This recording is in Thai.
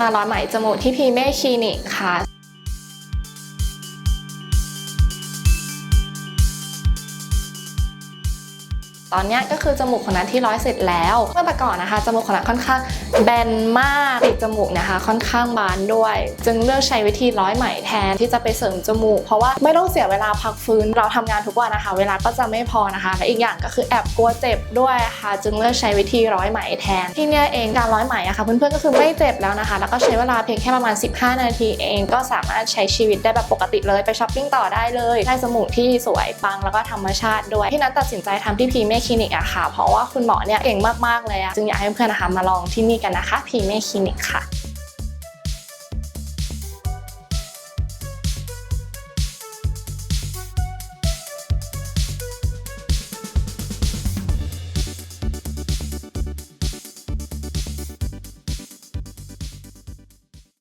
มาร้อยไหมจมูกที่พีเม่คลินิกค่ะ ตอนนี้ก็คือจมูกของนัทที่ร้อยเสร็จแล้ว เมื่อแต่ก่อนนะคะจมูกของนัทค่อนข้างแบนมากปีกจมูกนะคะ ค่อนข้างบานด้วย จึงเลือกใช้วิธีร้อยไหมแทนที่จะไปเสริมจมูก เพราะว่าไม่ต้องเสียเวลาพักฟื้นเราทำงานทุกวันนะคะ เวลาก็จะไม่พอนะคะและอีกอย่างก็คือแอบกลัวเจ็บด้วยค่ะ จึงเลือกใช้วิธีร้อยไหมแทน ที่เนี่ยเองการร้อยไหมอะค่ะเพื่อนๆก็คือไม่เจ็บแล้วนะคะ แล้วก็ใช้เวลาเพียงแค่ประมาณ 15 นาทีเองก็สามารถใช้ชีวิตได้แบบปกติเลยไปช้อปปิ้งต่อได้เลยได้จมูกที่สวยปังแล้วก็ธรรมชาติด้วยที่นัทตัดสินใจทำที่พีเมคลินิกอะค่ะ เพราะว่าคุณหมอเนี่ยเก่งมากๆเลยอะจึงอยากให้เพื่อนๆนะคะมาลองที่นี่กันนะคะพีเม่คลินิกค่ะ